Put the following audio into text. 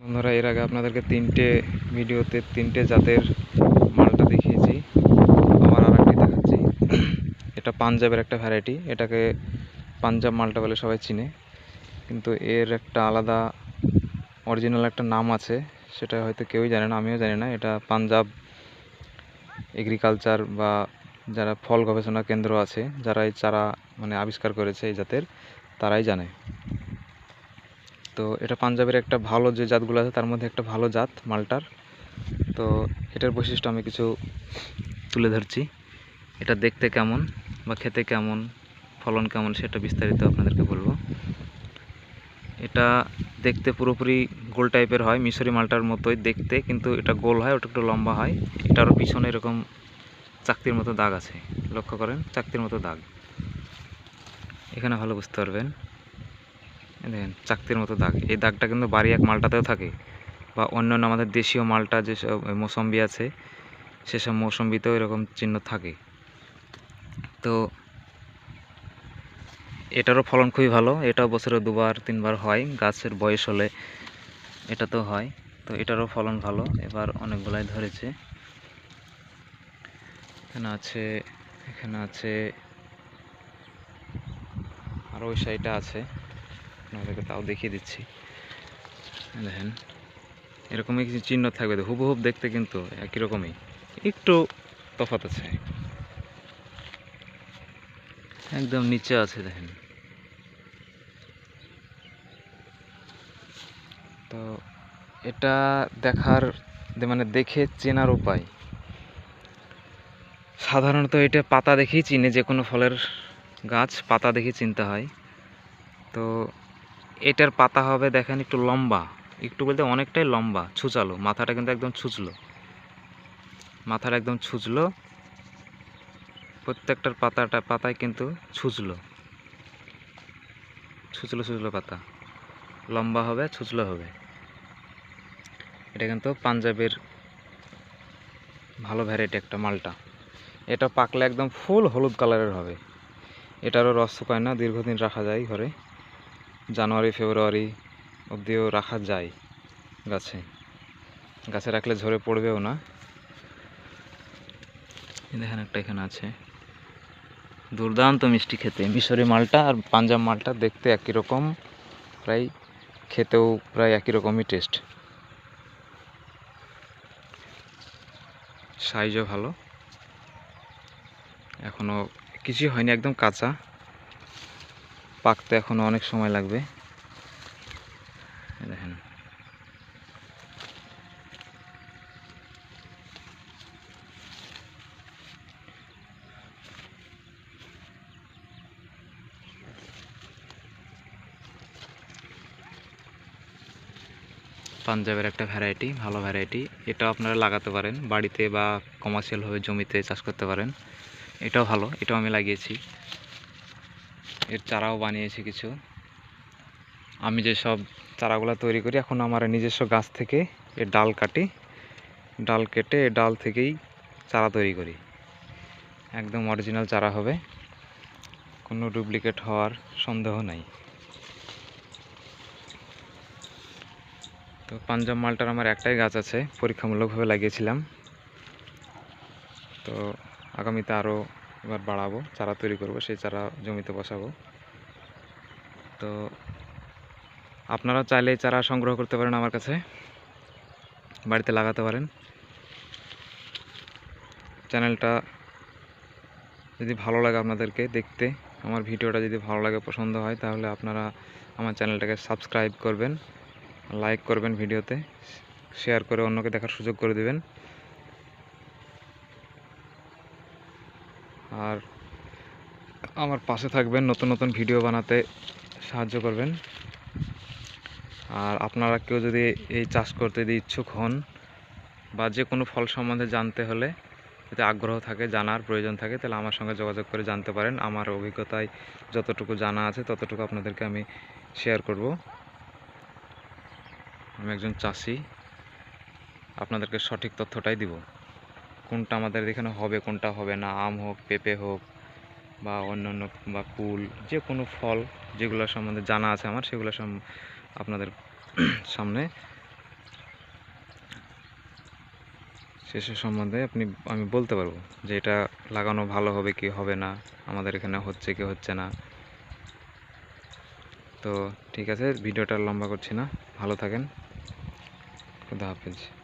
বন্ধুরা, এর আগে আপনাদেরকে তিনটে ভিডিওতে তিনটে জাতের মালটা দেখিয়েছি। আবার আর একটি দেখাচ্ছি। এটা পাঞ্জাবের একটা ভ্যারাইটি এটাকে পাঞ্জাব মালটা বলে সবাই চিনে। কিন্তু এর একটা আলাদা অরিজিনাল একটা নাম আছে, সেটা হয়তো কেউই জানে না, আমিও জানি না। এটা পাঞ্জাব এগ্রিকালচার বা যারা ফল গবেষণা কেন্দ্র আছে যারা এই চারা মানে আবিষ্কার করেছে এই জাতের, তারাই জানে। তো এটা পাঞ্জাবের একটা ভালো যে জাতগুলো আছে, তার মধ্যে একটা ভালো জাত, মালটার। তো এটার বৈশিষ্ট্য আমি কিছু তুলে ধরছি। এটা দেখতে কেমন বা খেতে কেমন, ফলন কেমন সেটা বিস্তারিত আপনাদেরকে বলব। এটা দেখতে পুরোপুরি গোল টাইপের হয়, মিশরি মালটার মতোই দেখতে, কিন্তু এটা গোল হয়, ওটা একটু লম্বা হয়। এটারও পিছনে এরকম চাকতির মতো দাগ আছে, লক্ষ্য করেন, চাকতির মতো দাগ। এখানে ভালো বুঝতে পারবেন। দেখেন, চাকতির মতো দাগ। এই দাগটা কিন্তু বাড়ি এক মালটাতেও থাকে। বা অন্যান্য আমাদের দেশীয় মালটা যেসব মৌসম্বি আছে, সেসব মৌসম্বিতেও এরকম চিহ্ন থাকে। তো এটারও ফলন খুবই ভালো। এটাও বছরে দুবার, তিনবার হয়। গাছের বয়স হলে এটা তো হয়। তো এটারও ফলন ভালো। এবার অনেকগুলাই ধরেছে। এখানে আছে এখানে আছে আর ওই সাইডটা আছে। আপনাদেরকে তাও দেখিয়ে দিচ্ছি। দেখেন, এরকমই কিছু চিহ্ন থাকবে হুবহুব দেখতে কিন্তু একই রকমই। একটু তফাৎ আছে। একদম নিচে আছে, দেখেন। তো এটা দেখার মানে দেখে চেনার উপায়। সাধারণত এটা পাতা দেখেই চিনে, যে কোনো ফলের গাছ পাতা দেখে চিনতে হয়। তো এটার পাতা হবে দেখেন একটু লম্বা। একটু বলতে অনেকটাই লম্বা, ছুচালো। মাথাটা কিন্তু একদম ছুচলো। মাথাটা একদম ছুচলো। প্রত্যেকটার পাতাটা, পাতায় কিন্তু ছুচলো। ছুচলো ছুচলো পাতা। লম্বা হবে, ছুচলো হবে। এটা কিন্তু পাঞ্জাবের ভালো ভ্যারাইটি একটা মালটা। এটা পাকলে একদম ফুল হলুদ কালারের হবে। এটারও রস শুকায় না, দীর্ঘদিন রাখা যায় ঘরে। জানুয়ারি, ফেব্রুয়ারি অবধিও রাখা যায় গাছে। গাছে রাখলে ঝরে পড়বেও না। দেখেন একটা এখানে আছে। দুর্দান্ত মিষ্টি খেতে। মিশরি মালটা আর পাঞ্জাব মালটা দেখতে একই রকম। প্রায় খেতেও প্রায় একই রকমই টেস্ট সাইজও ভালো। এখনও কিছুই হয়নি, একদম কাঁচা। পাকতে এখনও অনেক সময় লাগবে। দেখেন। পাঞ্জাবের একটা ভ্যারাইটি ভালো ভ্যারাইটি এটাও আপনারা লাগাতে পারেন, বাড়িতে বা কমার্শিয়ালভাবে জমিতে চাষ করতে পারেন। এটাও ভালো, এটাও আমি লাগিয়েছি। এর চারাও বানিয়েছি কিছু। আমি যে সব চারাগুলো তৈরি করি, এখন আমার নিজস্ব গাছ থেকে এর ডাল কাটি, ডাল কেটে ডাল থেকেই চারা তৈরি করি। একদম অরিজিনাল চারা হবে। কোনো ডুপ্লিকেট হওয়ার সন্দেহ নাই। তো পাঞ্জাব মালটার আমার একটাই গাছ আছে, পরীক্ষামূলকভাবে লাগিয়েছিলাম। তো আগামীতে আরও এবার বাড়াবো, চারা তৈরি করব, সেই চারা জমিতে বসাবো। তো আপনারা চাইলে চারা সংগ্রহ করতে পারেন আমার কাছে, বাড়িতে লাগাতে পারেন। চ্যানেলটা যদি ভালো লাগে আপনাদেরকে দেখতে, আমার ভিডিওটা যদি ভালো লাগে, পছন্দ হয়, তাহলে আপনারা আমার চ্যানেলটাকে সাবস্ক্রাইব করবেন, লাইক করবেন ভিডিওতে শেয়ার করে অন্যকে দেখার সুযোগ করে দিবেন। আর আমার পাশে থাকবেন, নতুন নতুন ভিডিও বানাতে সাহায্য করবেন। আর আপনারা কেউ যদি এই চাষ করতে যদি ইচ্ছুক হন বা যে কোনো ফল সম্বন্ধে জানতে হলে যদি আগ্রহ থাকে, জানার প্রয়োজন থাকে, তাহলে আমার সঙ্গে যোগাযোগ করে জানতে পারেন। আমার অভিজ্ঞতায় যতটুকু জানা আছে, ততটুকু আপনাদেরকে আমি শেয়ার করব। আমি একজন চাষি, আপনাদেরকে সঠিক তথ্যটাই দিব। কোনটা আমাদের এখানে হবে, কোনটা হবে না, আম হোক, পেঁপে হোক বা অন্য অন্য বা কুল যে কোনো ফল যেগুলো সম্বন্ধে জানা আছে আমার, সেগুলো সম আপনাদের সামনে। সেসব সম্বন্ধে আপনি, আমি বলতে পারব যে এটা লাগানো ভালো হবে কি হবে না, আমাদের এখানে হচ্ছে কি হচ্ছে না। তো ঠিক আছে, ভিডিওটা লম্বা করছি না, ভালো থাকেন, খুদা হাফিজ।